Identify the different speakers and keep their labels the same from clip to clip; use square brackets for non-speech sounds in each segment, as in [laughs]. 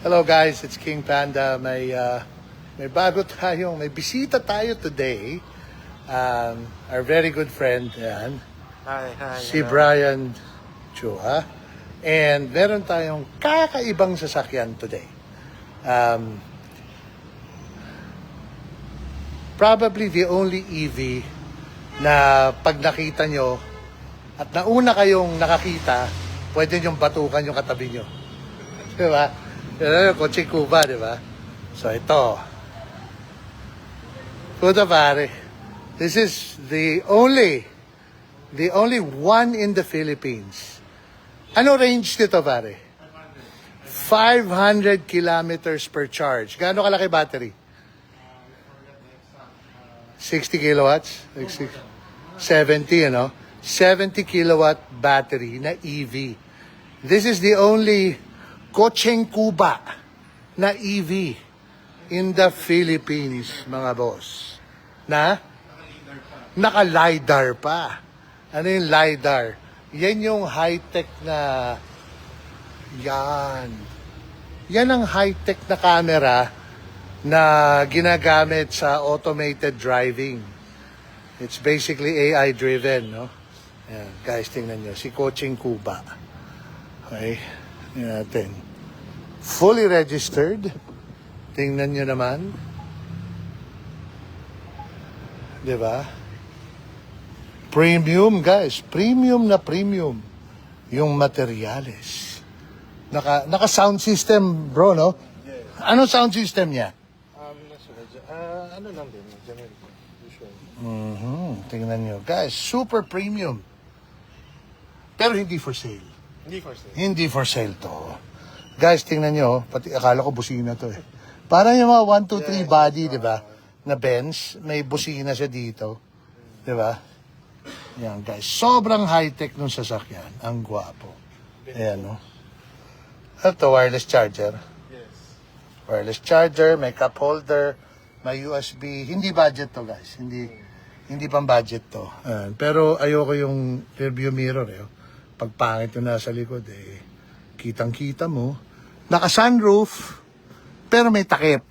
Speaker 1: Hello guys, it's King Panda. May uh, may bago tayong, may bisita tayo today. Um, our very good friend, yan,
Speaker 2: Hi, hi.
Speaker 1: si
Speaker 2: hello.
Speaker 1: Brian Chua. And meron tayong kakaibang sasakyan today. Um, probably the only EV na pag nakita nyo at nauna kayong nakakita, pwede nyong batukan yung katabi nyo. [laughs] Di ba? Yan yung kotse Cuba, di ba? So ito. Puta pare. This is the only, the only one in the Philippines. Ano range nito pare? 500 kilometers per charge. Gaano kalaki battery? 60 kilowatts? Like six- 70, ano? 70 kilowatt battery na EV. This is the only Kocheng Kuba na EV in the Philippines, mga boss. Na? Naka-LiDAR pa. Ano yung LiDAR? Yan yung high-tech na... Yan. Yan ang high-tech na camera na ginagamit sa automated driving. It's basically AI driven, no? Ayan, guys, tingnan nyo. Si Coaching Cuba. Okay? Tingnan natin. Fully registered. Tingnan nyo naman. Ba? Premium, guys. Premium na premium. Yung materials. Naka, naka sound system, bro, no? Ano sound system niya?
Speaker 2: Um. Ah, ano lang din, generic. Usual.
Speaker 1: Mhm. Tingnan nyo. Guys, super premium. Pero hindi for sale.
Speaker 2: Hindi for sale.
Speaker 1: Hindi for sale to. Guys, tingnan nyo. Pati akala ko busina to eh. Parang yung mga 1, 2, 3 body, di ba? Na Benz. May busina siya dito. Di ba? Yan, guys. Sobrang high-tech nung sasakyan. Ang gwapo. Ayan, no? Ito, wireless charger.
Speaker 2: Yes.
Speaker 1: wireless charger, may cup holder, may USB. Hindi budget to, guys. Hindi hindi pang budget to. Ayan. pero ayoko yung rearview mirror eh. Pag pangit yung nasa likod eh, kitang-kita mo. Naka-sunroof, pero may takip.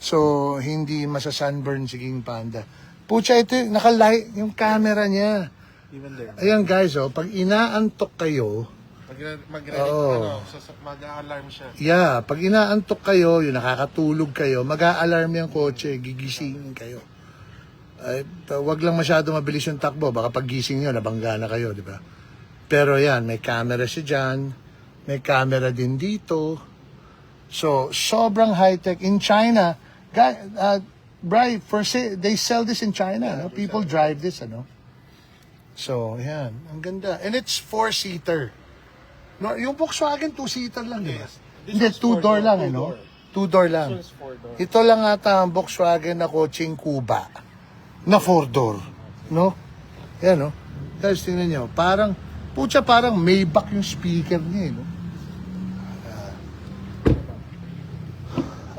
Speaker 1: So, hindi masa-sunburn si King Panda. Pucha, ito, naka-light yung camera niya.
Speaker 2: Even there.
Speaker 1: Ayan guys, oh, pag inaantok kayo,
Speaker 2: Mag, mag
Speaker 1: Oo.
Speaker 2: ano, mag-alarm siya.
Speaker 1: Yeah, pag inaantok kayo, yung nakakatulog kayo, mag-a-alarm yung kotse, gigisingin kayo. Ay, wag lang masyado mabilis yung takbo, baka pag gising nyo, nabangga na kayo, di ba? Pero yan, may camera siya dyan, may camera din dito. So, sobrang high-tech. In China, guy, uh, Bri, for say, they sell this in China. no? People drive this, ano? So, yan. Ang ganda. And it's four-seater. No, yung Volkswagen, two-seater lang, di ba?
Speaker 2: Yes.
Speaker 1: Hindi, two-door lang, eh, no?
Speaker 2: two-door.
Speaker 1: Two-door lang.
Speaker 2: Door.
Speaker 1: Ito lang ata ang Volkswagen na coaching Cuba na four-door. No? Yan, no? Guys, tingnan nyo. Parang, putya parang Maybach yung speaker niya, eh, no?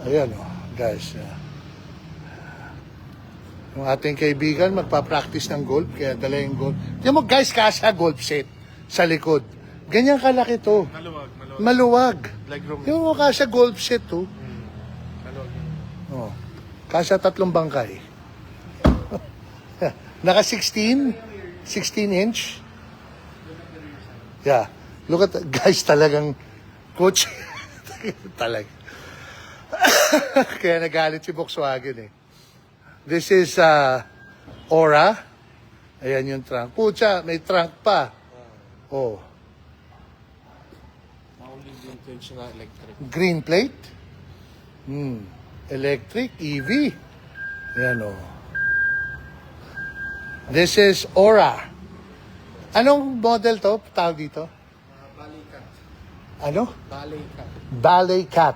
Speaker 1: Ayan, no? Guys, ah. yung ating kaibigan magpa-practice ng golf, kaya dala yung golf. Tingnan mo, guys, kasha golf set sa likod. Ganyan kalaki to.
Speaker 2: Maluwag, maluwag.
Speaker 1: Maluwag.
Speaker 2: Legroom.
Speaker 1: Yung mo kasha golf set, to.
Speaker 2: Hmm. Maluwag.
Speaker 1: Oh. Kasya tatlong bangkay. [laughs] Naka 16? 16 inch? Yeah. Look at, guys, talagang coach. [laughs] Talag. [laughs] Kaya nagalit si Volkswagen eh. This is uh, Aura. Ayan yung trunk. Pucha, may trunk pa. Oh.
Speaker 2: Na electric.
Speaker 1: Green plate. Hmm. Electric, EV. Yan o. This is Aura. Anong model to? Tawag dito?
Speaker 2: Ballet cat.
Speaker 1: Ano?
Speaker 2: Ballet cat.
Speaker 1: Ballet cat.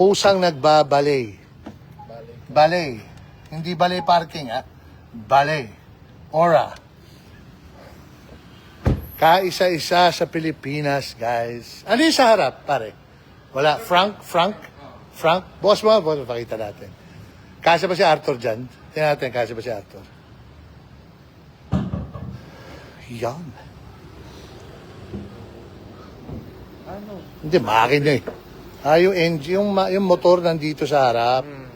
Speaker 1: Pusang nagbabalay.
Speaker 2: Ballet.
Speaker 1: Hindi ballet parking, ha? Ballet. Aura. Kaisa-isa sa Pilipinas, guys. Ano sa harap, pare? Wala. Frank? Frank? Frank? Boss mo? Boss, pakita natin. Kasya ba si Arthur dyan? Tingnan natin, kasya ba si Arthur? Yan.
Speaker 2: Ano?
Speaker 1: Hindi, makin niya eh. Ah, yung engine, yung, ma- yung motor nandito sa harap.
Speaker 2: Hmm.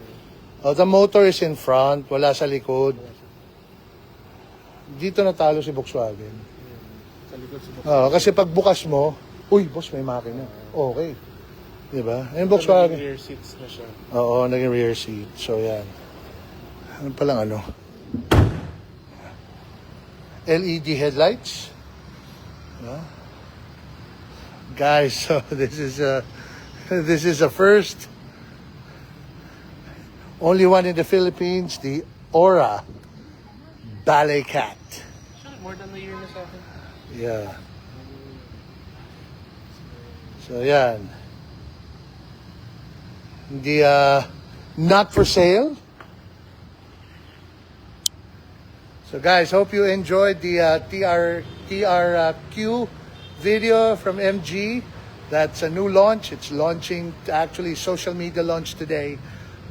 Speaker 1: Oh, the motor is in front, wala sa likod. Dito natalo si Volkswagen.
Speaker 2: Sa likod si Boss.
Speaker 1: Oh, kasi pag bukas mo, uy, boss, may makina. Okay. Di ba? Yung Volkswagen.
Speaker 2: Rear seats na siya.
Speaker 1: Oo, naging rear seat. So, yan. Ano palang ano? LED headlights. Yeah. Guys, [laughs] so this is a [laughs] this is a first. Only one in the Philippines, the Aura Ballet Cat.
Speaker 2: More than a year na sa.
Speaker 1: Yeah. So, yan. Hindi, uh, not for sale. So, guys, hope you enjoyed the uh, TR, TRQ video from MG. That's a new launch. It's launching, actually, social media launch today.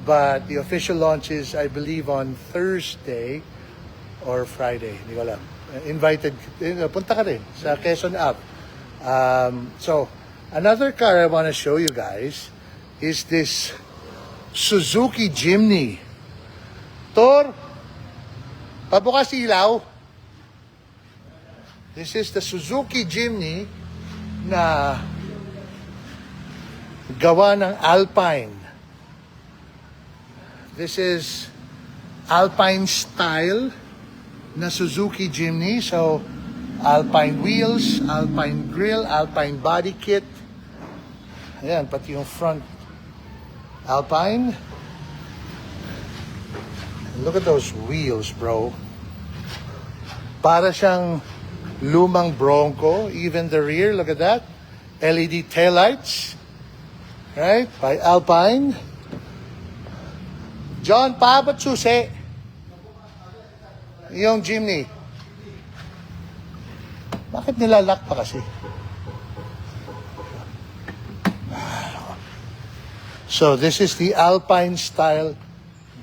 Speaker 1: But the official launch is, I believe, on Thursday or Friday. Hindi ko alam. Invited, eh, punta ka rin sa Quezon App. Um, so, another car I want to show you guys is this Suzuki Jimny. Tor, pabukas ilaw. This is the Suzuki Jimny na gawa ng Alpine. This is Alpine style na Suzuki Jimny. So, Alpine wheels, Alpine grill, Alpine body kit. Ayan, pati yung front Alpine. Look at those wheels, bro. Para siyang lumang Bronco. Even the rear, look at that. LED taillights. Right? By Alpine. John, paabot susi. Yung Jimny. Bakit nilalak pa kasi? So this is the Alpine style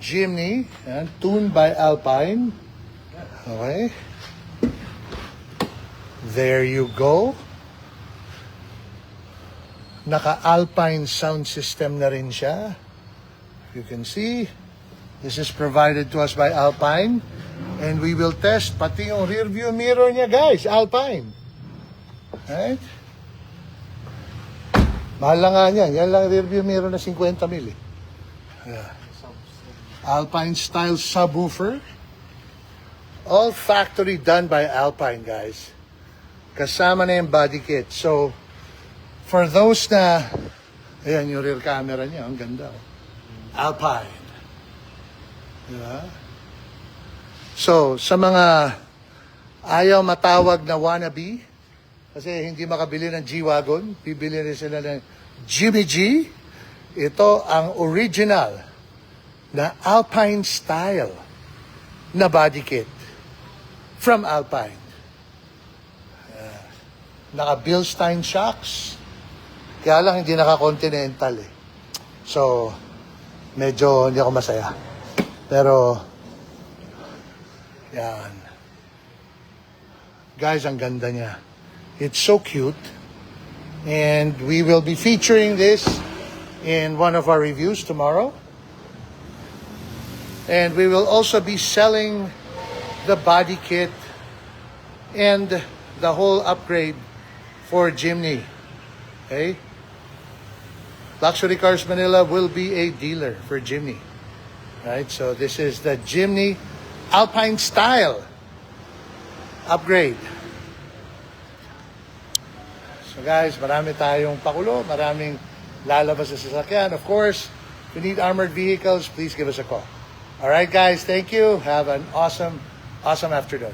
Speaker 1: Jimny, and tuned by Alpine. Okay. There you go. Naka-Alpine sound system na rin siya. You can see, this is provided to us by Alpine. And we will test pati yung rear view mirror niya, guys. Alpine. Right? Mahal lang nga niyan. Yan lang rear view mirror na 50 mil eh. Yeah. Alpine style subwoofer. All factory done by Alpine, guys. Kasama na yung body kit. So, for those na, ayan yung rear camera niya, ang ganda. Oh. Alpine. Diba? So, sa mga ayaw matawag na wannabe, kasi hindi makabili ng G-Wagon, bibili rin sila ng Jimmy G. Ito ang original na Alpine style na body kit from Alpine. Uh, naka Bilstein shocks. Kaya lang hindi naka-continental eh. So, medyo hindi ako masaya. Pero, yan. Guys, ang ganda niya. It's so cute. And we will be featuring this in one of our reviews tomorrow. And we will also be selling the body kit and the whole upgrade for Jimny. Okay? Luxury Cars Manila will be a dealer for Jimny. Right? So this is the Jimny Alpine style upgrade. So guys, marami tayong pakulo, maraming lalabas sa sasakyan. Of course, if you need armored vehicles, please give us a call. All right, guys, thank you. Have an awesome, awesome afternoon.